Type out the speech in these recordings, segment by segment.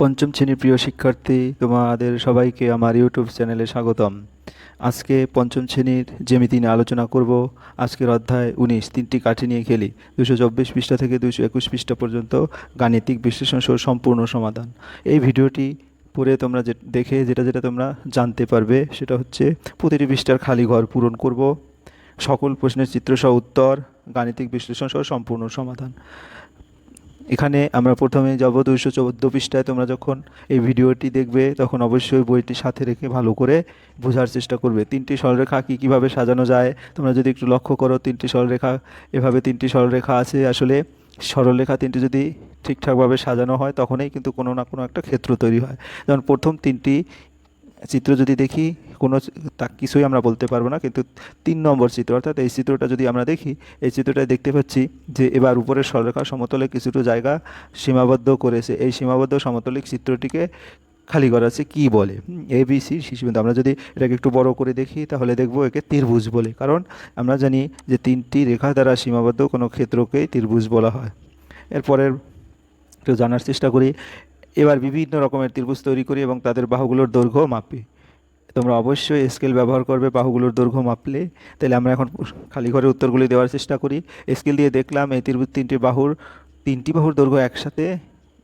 পঞ্চম শ্রেণির প্রিয় শিক্ষার্থী, তোমাদের সবাইকে আমার ইউটিউব চ্যানেলে স্বাগতম। আজকে পঞ্চম শ্রেণির জ্যামিতি নিয়ে আলোচনা করব। আজকের অধ্যায় উনিশ, তিনটি কাঠি নিয়ে খেলি। দুশো চব্বিশ পৃষ্ঠা থেকে দুশো একুশ পৃষ্ঠা পর্যন্ত গাণিতিক বিশ্লেষণ সহ সম্পূর্ণ সমাধান। এই ভিডিওটি পড়ে তোমরা যে, দেখে যেটা যেটা তোমরা জানতে পারবে, সেটা হচ্ছে প্রতিটি পৃষ্ঠার খালি ঘর পূরণ করব, সকল প্রশ্নের চিত্রসহ উত্তর, গাণিতিক বিশ্লেষণ সহ সম্পূর্ণ সমাধান। এখানে আমরা প্রথমে যাব দুইশো চৌদ্দ পৃষ্ঠায়। তোমরা যখন এই ভিডিওটি দেখবে, তখন অবশ্যই বইটি সাথে রেখে ভালো করে বোঝার চেষ্টা করবে। তিনটি সরলরেখা কী কীভাবে সাজানো যায়? তোমরা যদি একটু লক্ষ্য করো, তিনটি সরলরেখা এভাবে তিনটি সরলরেখা আছে। আসলে সরলরেখা তিনটি যদি ঠিকঠাকভাবে সাজানো হয়, তখনই কিন্তু কোনো না কোনো একটা ক্ষেত্র তৈরি হয়। যেমন প্রথম তিনটি চিত্র যদি দেখি, কোনো তা কিছুই আমরা বলতে পারব না, কিন্তু তিন নম্বর চিত্র, অর্থাৎ এই চিত্রটা যদি আমরা দেখি, এই চিত্রটায় দেখতে পাচ্ছি যে এবার উপরের সরলরেখা সমতলে কিছুটা জায়গা সীমাবদ্ধ করেছে। এই সীমাবদ্ধ সমতলিক চিত্রটিকে খালি করা আছে কী বলে? এ, বি, সি শিশুবিন্দু আমরা যদি এটাকে একটু বড় করে দেখি, তাহলে দেখব একে ত্রিভুজ বলে। কারণ আমরা জানি যে তিনটি রেখা দ্বারা সীমাবদ্ধ কোনো ক্ষেত্রকেই ত্রিভুজ বলা হয়। এরপরের একটু জানার চেষ্টা করি এবার বিভিন্ন রকমের ত্রিভুজ তৈরি করি এবং তাদের বাহুগুলোর দৈর্ঘ্য মাপি। তোমরা অবশ্যই স্কেল ব্যবহার করবে বাহুগুলোর দৈর্ঘ্য মাপলে। তাহলে আমরা এখন খালি ঘরে উত্তরগুলি দেওয়ার চেষ্টা করি। স্কেল দিয়ে দেখলাম এই ত্রিভুজ তিনটি বাহুর তিনটি বাহুর দৈর্ঘ্য একসাথে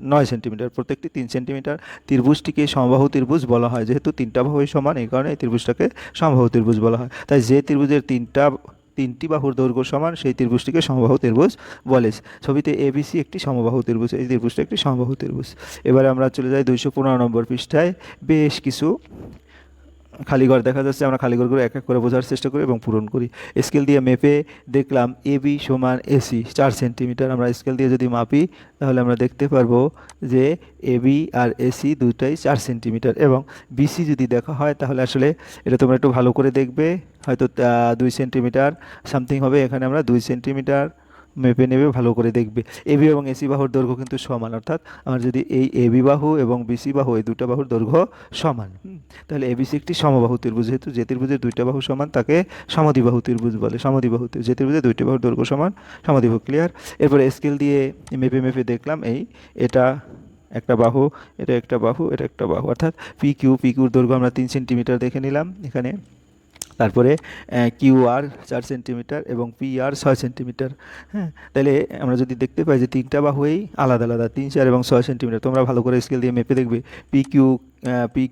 নয় সেন্টিমিটার প্রত্যেকটি তিন সেন্টিমিটার ত্রিভুজটিকে সমবাহু ত্রিভুজ বলা হয়। যেহেতু তিনটা বাহুই সমান, এই কারণে এই ত্রিভুজটাকে সমবাহু ত্রিভুজ বলা হয়। তাই যে ত্রিভুজের তিনটা তিনটি বাহুর দৈর্ঘ্য সমান, সেই ত্রিভুজটিকে সমবাহু ত্রিভুজ বলে। ছবিতে এবিসি একটি সমবাহু ত্রিভুজ, এই ত্রিভুজটা একটি সমবাহু ত্রিভুজ। এবারে আমরা চলে যাই দুইশো পনেরো নম্বর পৃষ্ঠায়। বেশ কিছু খালিঘর দেখা যাচ্ছে, আমরা খালিঘরগুলো এক এক করে বোঝার চেষ্টা করি এবং পূরণ করি। স্কেল দিয়ে মেপে দেখলাম এবি সমান এসি চার সেন্টিমিটার। আমরা স্কেল দিয়ে যদি মাপি, তাহলে আমরা দেখতে পারব যে এ বি আর এসি দুইটাই চার সেন্টিমিটার এবং বিসি যদি দেখা হয়, তাহলে আসলে এটা তোমরা একটু ভালো করে দেখবে। হয়তো দুই সেন্টিমিটার, সামথিং হবে। এখানে আমরা দুই সেন্টিমিটার মেপে নেবে, ভালো করে দেখবে। এবি এবং এসি বাহুর দৈর্ঘ্য কিন্তু সমান, অর্থাৎ আমার যদি এই এবি বাহু এবং বিসি বাহু এই দুটো বাহুর দৈর্ঘ্য সমান। তাহলে এবিসি একটি সমবাহু ত্রিভুজ, যেহেতু যে ত্রিভুজের দুইটা বাহু সমান, তাকে সমদ্বিবাহু ত্রিভুজ বলে। সমদ্বিবাহু ত্রিভুজ, যে ত্রিভুজের দুইটা বাহুর দৈর্ঘ্য সমান, সমদ্বিবাহু ক্লিয়ার এরপরে স্কেল দিয়ে মেপে মেপে দেখলাম এই, এটা একটা বাহু, এটা একটা বাহু, এটা একটা বাহু। অর্থাৎ পি কিউ পি কিউর দৈর্ঘ্য আমরা তিন সেন্টিমিটার দেখে নিলাম। এখানে তারপরে কিউ আর চার সেন্টিমিটার এবং পি আর ছয় সেন্টিমিটার হ্যাঁ? তাহলে আমরা যদি দেখতে পাই যে তিনটা বাহুই আলাদা আলাদা, তিন, চার এবং ছয় সেন্টিমিটার, তোমরা ভালো করে স্কেল দিয়ে মেপে দেখবে P Q P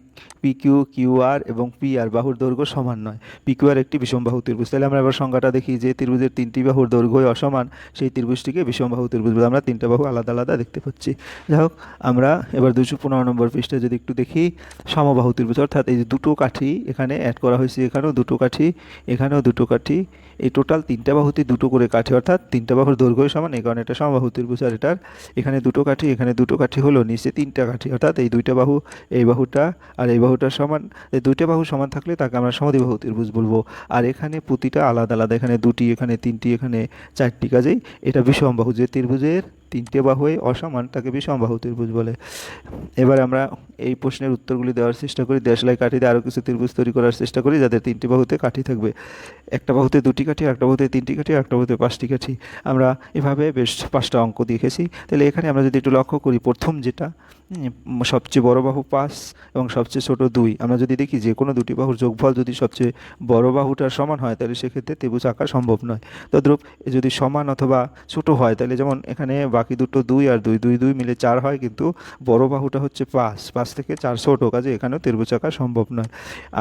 P Q Q R এবং পি আর বাহুর দৈর্ঘ্য সমান নয়। পি কিউ আর একটি বিষমবাহু ত্রিভুজ। তাহলে আমরা এবার সংজ্ঞাটা দেখি যে ত্রিভুজের তিনটি বাহুর দৈর্ঘ্যই অসমান, সেই ত্রিভুজটিকে বিষমবাহু ত্রিভুজ বলে। আমরা তিনটা বাহু আলাদা আলাদা দেখতে পাচ্ছি। যাই হোক, আমরা এবার দুশো পনেরো নম্বর পৃষ্ঠে যদি একটু দেখি, সমবাহু ত্রিভুজ। অর্থাৎ এই যে দুটো কাঠি এখানে অ্যাড করা হয়েছে এখানেও দুটো কাঠি, এখানেও দুটো কাঠি। এই টোটাল তিনটা বাহুতে দুটো করে কাঠি, অর্থাৎ তিনটা বাহুর দৈর্ঘ্য সমান। এই কারণে এটা সমবাহু ত্রিভুজ আর এটার এখানে দুটো কাঠি, এখানে দুটো কাঠি হলো, নিচে তিনটা কাঠি। অর্থাৎ এই দুইটা বাহু, এই বাহুটা, আর এই বাহুটা সমান, এই দুইটা বাহু সমান থাকলে তাকে আমরা সমদ্বিবাহু ত্রিভুজ বলব। আর এখানে প্রতিটা আলাদা আলাদা, এখানে দুটি, এখানে তিনটি, এখানে চারটি, কাজেই এটা বিষমবাহু যে ত্রিভুজের তিনটে বাহুই অসমান, তাকে বিষমবাহু ত্রিভুজ বলে। এবার আমরা এই প্রশ্নের উত্তরগুলি দেওয়ার চেষ্টা করি। দেশলাই কাঠিতে আরও কিছু ত্রিভুজ তৈরি করার চেষ্টা করি, যাদের তিনটি বাহুতে কাঠি থাকবে। একটা বাহুতে দুটি কাঠি একটা বাহুতে তিনটি কাঠি একটা বাহুতে পাঁচটি কাঠি। আমরা এভাবে বেশ পাঁচটা অঙ্ক দেখেছি। তাহলে এখানে আমরা যদি একটু লক্ষ্য করি, প্রথম যেটা সবচেয়ে বড় বাহু পাঁচ এবং সবচেয়ে ছোট দুই। আমরা যদি দেখি যে কোনো দুটি বাহুর যোগফল যদি সবচেয়ে বড় বাহুটার সমান হয়, তাহলে সেক্ষেত্রে ত্রিভুজ আঁকা সম্ভব নয়। তদ্রূপ যদি সমান অথবা ছোট হয়, তাহলে যেমন এখানে বাকি দুটো দুই আর দুই দুই দুই মিলে চার হয় কিন্তু বড় বাহুটা হচ্ছে পাঁচ। পাঁচ থেকে চার ছোট কাজে এখানেও ত্রিভুজ আঁকা সম্ভব নয়।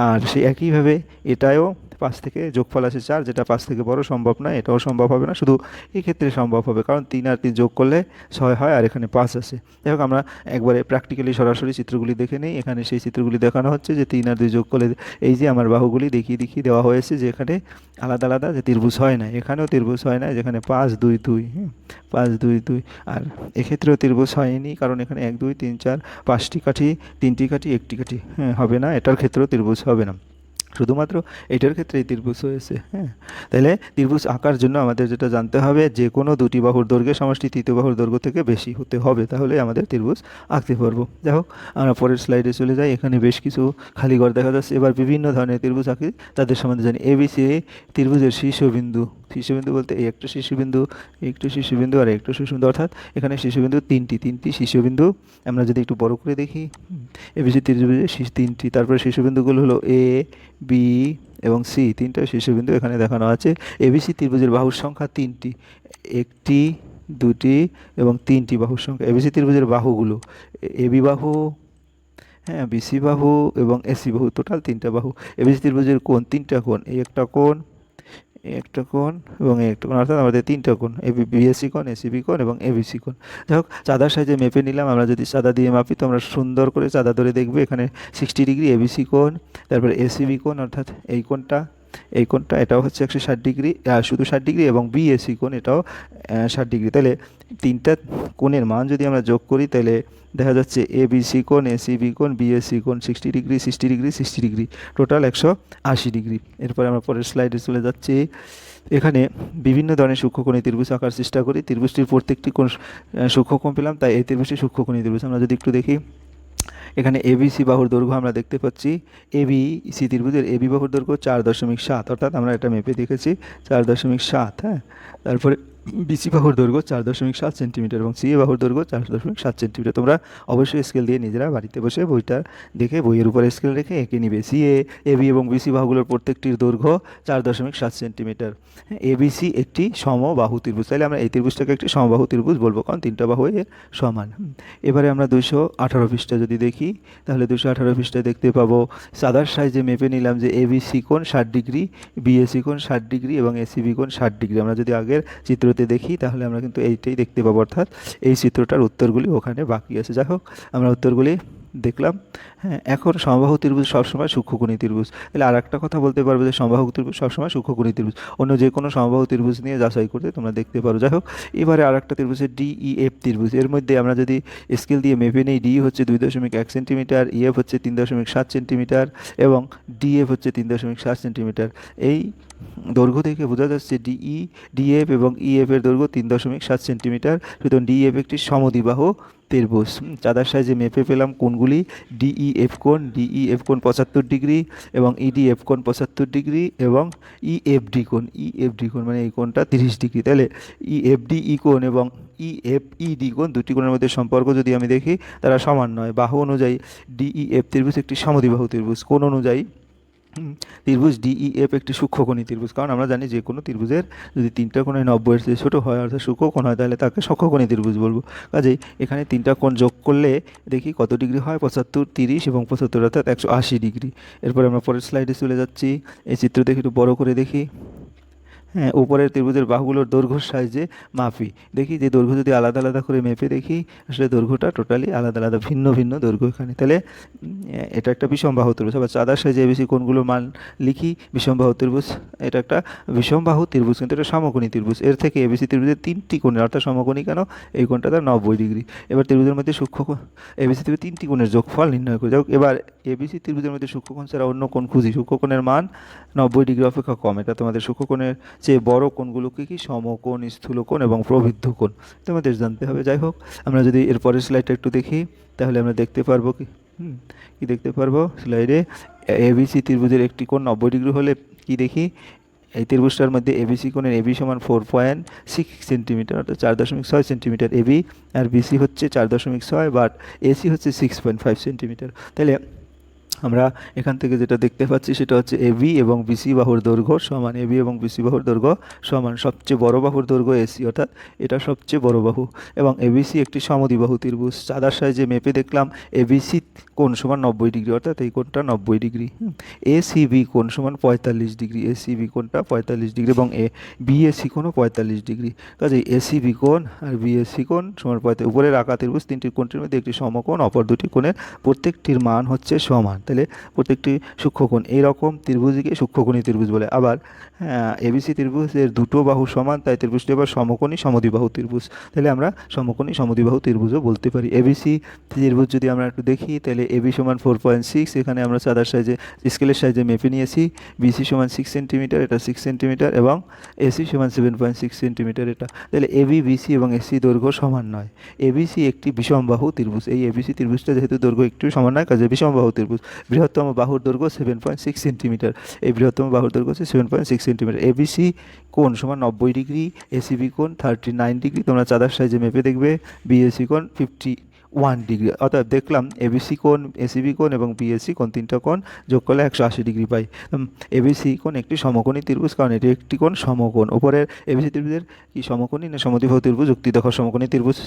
আর সেই একইভাবে এটাও পাঁচ থেকে যোগফল আছে চার যেটা পাঁচ থেকে বড় সম্ভব নয় এটাও সম্ভব হবে না। শুধু এই ক্ষেত্রে সম্ভব হবে কারণ তিন আর তিন যোগ করলে ছয় হয় আর এখানে পাঁচ আছে। যাই হোক আমরা একবারে প্র্যাকটিক্যালি সরাসরি চিত্রগুলি দেখে নিই। এখানে সেই চিত্রগুলি দেখানো হচ্ছে যে তিন আর দুই যোগ করলে এই যে আমার বাহুগুলি দেখিয়ে দেখিয়ে দেওয়া হয়েছে যে এখানে আলাদা আলাদা যে ত্রিভুজ হয় না এখানেও ত্রিভুজ হয় না যেখানে পাঁচ দুই দুই হুম, পাঁচ দুই দুই। আর এক্ষেত্রেও ত্রিভুজ হয়নি, কারণ এখানে এক, দুই, তিন, চার, পাঁচটি কাঠি, তিনটি কাঠি, একটি কাঠি হ্যাঁ হবে না, এটার ক্ষেত্রেও ত্রিভুজ হবে না। শুধুমাত্র এটার ক্ষেত্রে ত্রিভুজ হয়েছে হ্যাঁ। তাহলে ত্রিভুজ আঁকার জন্য আমাদের যেটা জানতে হবে, যে কোনো দুটি বাহুর দৈর্ঘ্যের সমষ্টি তৃতীয় বাহুর দৈর্ঘ্য থেকে বেশি হতে হবে, তাহলে আমাদের ত্রিভুজ আঁকতে পারব। যাই হোক, আমরা পরের স্লাইডে চলে যাই, এখানে বেশ কিছু খালি ঘর দেখা যাচ্ছে। এবার বিভিন্ন ধরনের ত্রিভুজ আঁকি, তাদের সম্বন্ধে জানি। এবিসি ত্রিভুজের শীর্ষবিন্দু। শীর্ষবিন্দু বলতে এই একটা শীর্ষবিন্দু এই একটু শীর্ষবিন্দু আর একটু শীর্ষবিন্দু অর্থাৎ এখানে শীর্ষবিন্দু তিনটি তিনটি শীর্ষবিন্দু আমরা যদি একটু বড় করে দেখি এবিসি ত্রিভুজের শীর্ষ তিনটি। তারপরে শীর্ষবিন্দুগুলো হলো এ, বি এবং সি। তিনটা শীর্ষবিন্দু এখানে দেখানো আছে। এবিসি ত্রিভুজের বাহুর সংখ্যা তিনটি। একটি, দুটি এবং তিনটি বাহুর সংখ্যা। এবিসি ত্রিভুজের বাহুগুলো এবি বাহু হ্যাঁ বিসি বাহু এবং এসি বাহু। টোটাল তিনটা বাহু। এবিসি ত্রিভুজের কোণ, তিনটা কোণ। এই একটা কোণ একটা কোণ এবং একটা কোণ, অর্থাৎ আমাদের তিনটা কোণ এবি বিএসসি কোণ এসিবি কোণ এবং এবিসি কোণ। যাই হোক, চাঁদার সাহায্যে মেপে নিলাম, আমরা যদি চাঁদা দিয়ে মাপি তো আমরা সুন্দর করে চাঁদা ধরে দেখবে, এখানে সিক্সটি ডিগ্রি এবিসি কোণ, তারপরে এসিবি কোণ, অর্থাৎ এই কোণটা। এই কোণটা এটাও হচ্ছে একশো ষাট ডিগ্রি শুধু ষাট ডিগ্রি এবং বিএসি কোণ এটাও ষাট ডিগ্রি। তাহলে তিনটা কোণের মান যদি আমরা যোগ করি, তাহলে দেখা যাচ্ছে এ বিসি কোণ এসিবি কোণ বিএসসি কোণ sixty degree sixty degree sixty degree. Total একশো আশি ডিগ্রি। এরপরে আমরা পরের স্লাইডে চলে যাচ্ছি। এখানে বিভিন্ন ধরনের সূক্ষ্মকোণী ত্রিভুজ আঁকার চেষ্টা করি। ত্রিভুজটির প্রত্যেকটি কোণ সূক্ষ্মকোণ পেলাম, তাই এই ত্রিভুজটি সূক্ষ্মকোণী ত্রিভুজ। আমরা যদি একটু দেখি এখানে এবিসি বাহুর দৈর্ঘ্য আমরা দেখতে পাচ্ছি। এবি সি ত্রিভুজের এবি বাহুর দৈর্ঘ্য চার দশমিক সাত, অর্থাৎ আমরা এটা মেপে দেখেছি, চার দশমিক সাত হ্যাঁ? তারপরে বিসি বাহুর দৈর্ঘ্য চার দশমিক সাত সেন্টিমিটার এবং সিএ বাহুর দৈর্ঘ্য চার দশমিক সাত সেন্টিমিটার। তোমরা অবশ্যই স্কেল দিয়ে নিজেরা বাড়িতে বসে বইটা দেখে, বইয়ের উপরে স্কেল রেখে এঁকে নিবে। সিএ এবি এবং বিসি বাহুগুলোর প্রত্যেকটির দৈর্ঘ্য চার দশমিক সাত সেন্টিমিটার। এবিসি একটি সমবাহু ত্রিভুজ। তাহলে আমরা এই ত্রিভুজটাকে একটি সমবাহু ত্রিভুজ বলব, কারণ তিনটা বাহু এর সমান। এবারে আমরা দুশো আঠারো পৃষ্ঠা যদি দেখি, তাহলে দুশো আঠারো পৃষ্ঠায় দেখতে পাবো, সাদার সাইজে মেপে নিলাম যে এবিসি কোণ ষাট ডিগ্রি বিএসি কোণ ষাট ডিগ্রি এবং এসিবি কোণ ষাট ডিগ্রি। আমরা যদি আগের চিত্রতে দেখি, তাহলে আমরা কিন্তু এইটাই দেখতে পাবো, অর্থাৎ এই চিত্রটার উত্তরগুলি ওখানে বাকি আছে। যাই হোক, আমরা উত্তরগুলি দেখলাম। হ্যাঁ এখন সমবাহু ত্রিভুজ সবসময় সূক্ষ্মকোণী ত্রিভুজ। তাহলে আর একটা কথা বলতে পারব যে সমবাহু ত্রিভুজ সবসময় সূক্ষ্মকোণী ত্রিভুজ। অন্য যে কোনো সমবাহু ত্রিভুজ নিয়ে যাচাই করতে তোমরা দেখতে পারো। যাই হোক, এবারে আর একটা ত্রিভুজের ডিইএফ ত্রিভুজ। এর মধ্যে আমরা যদি স্কেল দিয়ে মেপে নিই ডি হচ্ছে দুই দশমিক এক সেন্টিমিটার ইএফ হচ্ছে তিন দশমিক সাত সেন্টিমিটার এবং ডিএফ হচ্ছে তিন দশমিক সাত সেন্টিমিটার। এই দৈর্ঘ্য থেকে বোঝা যাচ্ছে ডিই ডিএফ এবং ইএফ এর দৈর্ঘ্য তিন দশমিক সাত সেন্টিমিটার। সুতরাং ডিএফ একটি সমদ্বিবাহু ত্রিভুজ চাঁদার সাইজে মেপে পেলাম কোনগুলি? কোণগুলি ডিইএফ কোণ ডিইএফ কোণ পঁচাত্তর ডিগ্রি এবং ইডিএফ কোণ পঁচাত্তর ডিগ্রি এবং ইএফডি কোণ। ইএফডি কোণ মানে এই কোণটা তিরিশ ডিগ্রি। তাহলে ইএফডি ই কোণ এবং ইএফইডি কোণ দুটি কোণের মধ্যে সম্পর্ক যদি আমি দেখি, তারা সমান নয়। বাহু অনুযায়ী ডিইএফ ত্রিভুজ একটি সমদ্বিবাহু ত্রিভুজ। কোণ অনুযায়ী ত্রিভুজ ডিইএফ একটি সূক্ষ্মকোণী ত্রিভুজ। কারণ আমরা জানি যে কোনো ত্রিভুজের যদি তিনটা কোণে নব্বইয়ের চেয়ে ছোটো হয়, অর্থাৎ সূক্ষ্মকোণ হয়, তাহলে তাকে সক্ষকোণী ত্রিভুজ বলব। কাজেই এখানে তিনটা কোণ যোগ করলে দেখি কত ডিগ্রি হয়? পঁচাত্তর, তিরিশ এবং পঁচাত্তর, অর্থাৎ একশো আশি ডিগ্রি। এরপরে আমরা পরের স্লাইডে চলে যাচ্ছি। এই চিত্র দেখি একটু বড় করে দেখি। হ্যাঁ উপরের ত্রিভুজের বাহুগুলোর দৈর্ঘ্য সাইজে মাপি। দেখি যে দৈর্ঘ্য যদি আলাদা আলাদা করে মেপে দেখি, আসলে দৈর্ঘ্যটা টোটালি আলাদা আলাদা, ভিন্ন ভিন্ন দৈর্ঘ্য এখানে। তাহলে এটা একটা বিষমবাহু ত্রিভুজ। আবার চাঁদার সাইজে বেশি কোনগুলো মান লিখি? বিষমবাহু ত্রিভুজ, এটা একটা বিষমবাহু ত্রিভুজ, কিন্তু এটা সমকোণী ত্রিভুজ। এর থেকে এবিসি ত্রিভুজের তিনটি কোণের অর্থাৎ সমকোণী কেন? এই কোণটা তার নব্বই ডিগ্রি। এবার ত্রিভুজের মধ্যে সূক্ষ্ম এবিসি ত্রিভুজ তিনটি কোণের যোগফল নির্ণয় করে। যাই হোক, এবার এবিসি ত্রিভুজের মধ্যে সূক্ষ্মকোণ ছাড়া অন্য কোণ খুঁজি। সূক্ষ্মকোণের মান নব্বই ডিগ্রি অপেক্ষা কম। এটা তোমাদের সূক্ষ্মকোণের চেয়ে বড় কোণগুলোকে কি? সমকোণ স্থূলকোণ এবং প্রবৃদ্ধ কোণ। তোমাদের জানতে হবে। যাই হোক আমরা যদি এর পরের স্লাইডটা একটু দেখি তাহলে আমরা দেখতে পারব কি? হুম, কি দেখতে পারব? স্লাইডে এবিসি ত্রিভুজের একটি কোণ নব্বই ডিগ্রি হলে কি দেখি? এই ত্রিভুজটার মধ্যে এবিসি কোণের এবি সমান ফোর পয়েন্ট সিক্স সেন্টিমিটার অর্থাৎ চার দশমিক ছয় সেন্টিমিটার এবি আর বিসি হচ্ছে চার দশমিক ছয় বাট এসি হচ্ছে সিক্স পয়েন্ট ফাইভ সেন্টিমিটার তাহলে আমরা এখান থেকে যেটা দেখতে পাচ্ছি সেটা হচ্ছে এবি এবং বিসি বাহুর দৈর্ঘ্য সমান এবি এবং বিসি বাহুর দৈর্ঘ্য সমান সবচেয়ে বড় বাহুর দৈর্ঘ্য এসি অর্থাৎ এটা সবচেয়ে বড় বাহু। এবং এবিসি একটি সমদ্বিবাহু ত্রিভুজ। চাঁদার সাইজে মেপে দেখলাম এবিসি কোণ সমান নব্বই ডিগ্রি, অর্থাৎ এই কোণটা নব্বই ডিগ্রি। এসিবি কোণ সমান পঁয়তাল্লিশ ডিগ্রি। এসিবি কোণটা পঁয়তাল্লিশ ডিগ্রি এবং এ বিএসি কোণও পঁয়তাল্লিশ ডিগ্রি। কাজেই এসিবি কোণ আর বিএসসি কোণ সমান পঁয়তাল্লিশ। উপরের আঁকা ত্রিভুজ তিনটি কোণটির মধ্যে একটি সমকোণ, অপর দুটি কোণের প্রত্যেকটির মান হচ্ছে সমান। তাহলে প্রত্যেকটি সূক্ষ্মকোণ, এইরকম ত্রিভুজকে সূক্ষ্মকোণী ত্রিভুজ বলে। আবার এবিসি ত্রিভুজের দুটো বাহু সমান, তাই ত্রিভুজটি আবার সমকোণী সমদ্বিবাহু ত্রিভুজ। তাহলে আমরা সমকোণী সমদ্বিবাহু ত্রিভুজও বলতে পারি। এবিসি ত্রিভুজ যদি আমরা একটু দেখি, তাহলে এবি সমান ফোর পয়েন্ট সিক্স এখানে আমরা চাঁদার সাইজে, স্কেলের সাইজে মেপে নিয়েছি। বিসি সমান সিক্স সেন্টিমিটার এটা সিক্স সেন্টিমিটার এবং এসি সমান সেভেন পয়েন্ট সিক্স সেন্টিমিটার এটা। তাহলে এবি বিসি এবং এসি দৈর্ঘ্য সমান নয়। এবিসি একটি বিষমবাহু ত্রিভুজ। এই এবিসি ত্রিভুজটা যেহেতু দৈর্ঘ্য একটু সমান নয়, কাজে বিষমবাহু ত্রিভুজ। বৃহত্তম বাহুর দৈর্ঘ্য সেভেন পয়েন্ট সিক্স সেন্টিমিটার এই বৃহত্তম বাহুর দৈর্ঘ্য হচ্ছে seven point six centimetre ABC কোন সমান নব্বই ডিগ্রি এসিবি কোন থার্টি নাইন ডিগ্রি। তোমরা চাঁদার সাইজে মেপে দেখবে। বিএসি কোন ফিফটি ওয়ান ডিগ্রি অর্থাৎ দেখলাম এবিসি কোণ এসিবি কোণ এবং বিএসসি কোণ, তিনটা কোণ যোগ করলে একশো আশি ডিগ্রি পাই। এবিসি কোণ একটি সমকোণী ত্রিভুজ, কারণ এটি একটি কোণ সমকোণ। উপরের এবিসি ত্রিভুজের কি সমকোণী না সমদ্বিবাহু ত্রিভুজ? যুক্তি দেখো, সমকোণী ত্রিভুজ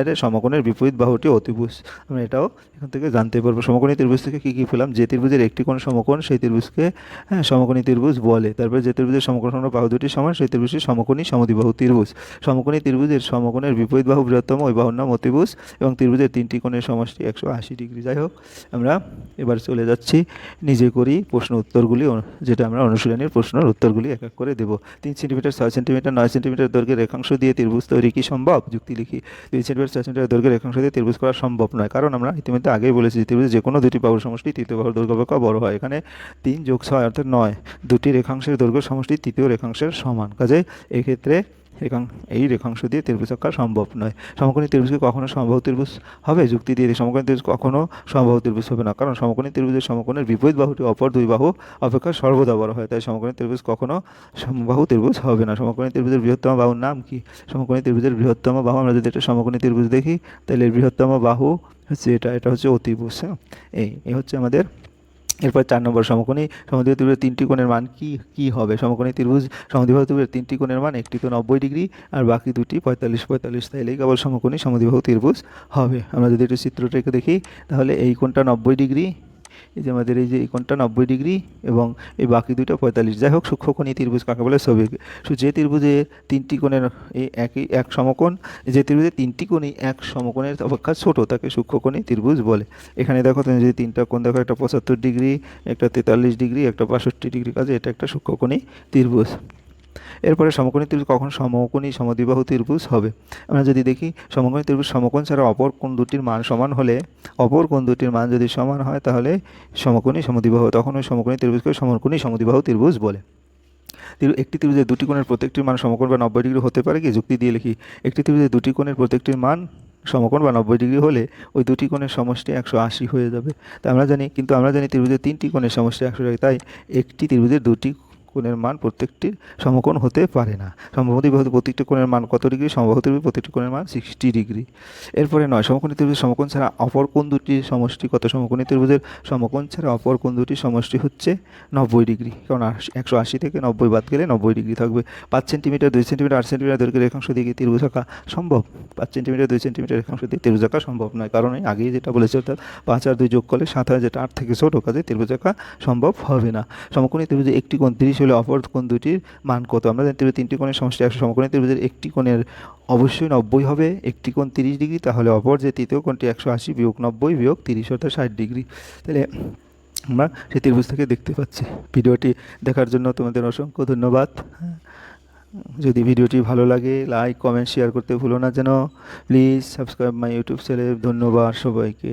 এর সমকোণের বিপরীত বাহুটি অতিভুজ। আমরা এটাও এখান থেকে জানতে পারব। সমকোণী ত্রিভুজ থেকে কী কী পেলাম? যে ত্রিভুজের একটি কোণ সমকোণ, সেই ত্রিভুজকে হ্যাঁ সমকোণী ত্রিভুজ বলে। তারপরে যে ত্রিভুজের সমকোণ বাহু দুটি সমান, সেই ত্রিভুজটি সমকোণী সমদ্বিবাহু ত্রিভুজ। সমকোণী ত্রিভুজের সমকোণের বিপরীত বাহু বৃহত্তম, ওই বাহুর নাম অতিভুজ এবং ত্রিভুজের তিনটি কোণের সমষ্টি একশো আশি ডিগ্রি। যাই হোক, আমরা এবার চলে যাচ্ছি। নিজে করি প্রশ্ন উত্তরগুলি যেটা আমরা অনুশীলনের প্রশ্নের উত্তরগুলি এক এক করে দেব। তিন সেন্টিমিটার, ছয় সেন্টিমিটার, নয় সেন্টিমিটার দৈর্ঘ্যের রেখাংশ দিয়ে ত্রিভুজ তৈরি কি সম্ভব? যুক্তি লিখি। তিন সেন্টিমিটার, ছয় সেন্টিমিটার দৈর্ঘ্যের রেখাংশ দিয়ে ত্রিভুজ করা সম্ভব নয়, কারণ আমরা ইতিমধ্যে আগেই বলেছি ত্রিভুজ যে কোনো দুটি বাহুর সমষ্টি তৃতীয় বাহুর দৈর্ঘ্য অপেক্ষা বড় হয়। এখানে তিন যোগ ছয় অর্থাৎ নয়, দুটি রেখাংশের দৈর্ঘ্য সমষ্টি তৃতীয় রেখাংশের সমান। কাজে এক্ষেত্রে রেখাং এই রেখাংশ দিয়ে ত্রিভুজ আঁকা সম্ভব নয়। সমকোণী ত্রিভুজকে কখনো সমবাহু ত্রিভুজ হবে? যুক্তি দিয়ে সমকোণী ত্রিভুজ কখনো সমবাহু ত্রিভুজ হবে না, কারণ সমকোণী ত্রিভুজের সমকোণের বিপরীত বাহুটি অপর দুই বাহু অপেক্ষা সর্বদা বড় হয়, তাই সমকোণী ত্রিভুজ কখনো সমবাহু ত্রিভুজ হবে না। সমকোণী ত্রিভুজের বৃহত্তম বাহুর নাম কি? সমকোণী ত্রিভুজের বৃহত্তম বাহু, আমরা যদি এটা সমকোণী ত্রিভুজ দেখি, তাহলে বৃহত্তম বাহু হচ্ছে এটা এটা হচ্ছে অতিভুজ হ্যাঁ? এই হচ্ছে আমাদের এরপর চার নম্বর সমকোণী সমদ্বিবাহু ত্রিভুজের তিনটি কোণের মান কি কি হবে? সমকোণী ত্রিভুজ সমদ্বিবাহু ত্রিভুজের তিনটি কোণের মান একটি তো নব্বই ডিগ্রি আর বাকি দুটি পঁয়তাল্লিশ পঁয়তাল্লিশ তাইলেই কেবল সমকোণী সমদ্বিবাহু ত্রিভুজ হবে। আমরা যদি একটু চিত্রটা চিত্রটাকে দেখি, তাহলে এই কোণটা নব্বই ডিগ্রি এই যে আমাদের এই যে এই কোণটা নব্বই ডিগ্রি এবং এই বাকি দুটো পঁয়তাল্লিশ। যাই হোক সূক্ষ্মকোণী ত্রিভুজ কাকে বলে? ছবি সো, যে ত্রিভুজে তিনটি কোণের এই একই এক সমকোণ, যে ত্রিভুজে তিনটি কোণই এক সমকোণের অপেক্ষা ছোট, তাকে সূক্ষ্ম সূক্ষ্মকোণী ত্রিভুজ বলে। এখানে দেখো, তুমি যদি তিনটা কোণ দেখো, একটা পঁচাত্তর ডিগ্রি, একটা তেতাল্লিশ ডিগ্রি, একটা বাষট্টি ডিগ্রি কাজে, এটা একটা সূক্ষ্মকোণী ত্রিভুজ। এরপরে সমকোণী ত্রিভুজ কখন সমকোণী সমদ্বিবাহু ত্রিভুজ হবে? আমরা যদি দেখি, সমকোণী ত্রিভুজ সমকোণ ছাড়া অপর কোণ দুটির মান সমান হলে, অপর কোণ দুটির মান যদি সমান হয়, তাহলে সমকোণী সমদ্বিবাহু, তখন ওই সমকোণী ত্রিভুজকে সমকোণী সমদ্বিবাহু ত্রিভুজ বলে। একটি ত্রিভুজের দুটি কোণের প্রত্যেকটির মান সমকোণ বা নব্বই ডিগ্রি হতে পারে কি? যুক্তি দিয়ে লিখি। একটি ত্রিভুজের দুটি কোণের প্রত্যেকটির মান সমকোণ বা নব্বই ডিগ্রি হলে, ওই দুটি কোণের সমষ্টি একশো আশি হয়ে যাবে। তা আমরা জানি, কিন্তু আমরা জানি ত্রিভুজের তিনটি কোণের সমষ্টি একশো আশি, তাই একটি ত্রিভুজের দুটি কোণের মান প্রত্যেকটির সমকোণ হতে পারে না। সমবাহু বাহু প্রত্যেকটি কোণের মান কত ডিগ্রি? সমবাহু ত্রিভুজ প্রত্যেকটি কোণের মান সিক্সটি ডিগ্রি। এরপরে নয়, সমকোণী ত্রিভুজের সমকোণ ছাড়া অপর কোণ দুটির সমষ্টি কত? সমকোণী ত্রিভুজের সমকোণ ছাড়া অপর কোণ দুটির সমষ্টি হচ্ছে নব্বই ডিগ্রি। কারণ একশো আশি থেকে নব্বই বাদ গেলে নব্বই ডিগ্রি থাকবে। পাঁচ সেন্টিমিটার, দুই সেন্টিমিটার, আট সেন্টিমিটার দৈর্ঘ্যের রেখাংশ দিয়ে ত্রিভুজ আঁকা সম্ভব? পাঁচ সেন্টিমিটার, দুই সেন্টিমিটার রেখাংশ দিয়ে ত্রিভুজ আঁকা সম্ভব নয়। কারণ আগেই যেটা বলেছে, অর্থাৎ পাঁচ আর দুই যোগ করলে সাত যেটা আট থেকে ছোটো কাজে ত্রিভুজ আঁকা সম্ভব হবে না। সমকোণী ত্রিভুজে একটি কোণ তিরিশ হলে অপর কোণ দুটির মান কত? আমরা জানি ত্রিভুজ তিনটি কোণের সমষ্টি একশো সমকোণী। ত্রিভুজের একটি কোণের অবশ্যই নব্বই হবে, একটি কোণ তিরিশ ডিগ্রি, তাহলে অপর যে তৃতীয় কোণটি একশো আশি বিয়োগ নব্বই বিয়োগ তিরিশ অর্থাৎ ষাট ডিগ্রি। তাহলে আমরা সেই ত্রিভুজ থেকে দেখতে পাচ্ছি। ভিডিওটি দেখার জন্য তোমাদের অসংখ্য ধন্যবাদ। যদি ভিডিওটি ভালো লাগে লাইক কমেন্ট শেয়ার করতে ভুলো না যেন। Please subscribe my YouTube channel ধন্যবাদ সবাইকে।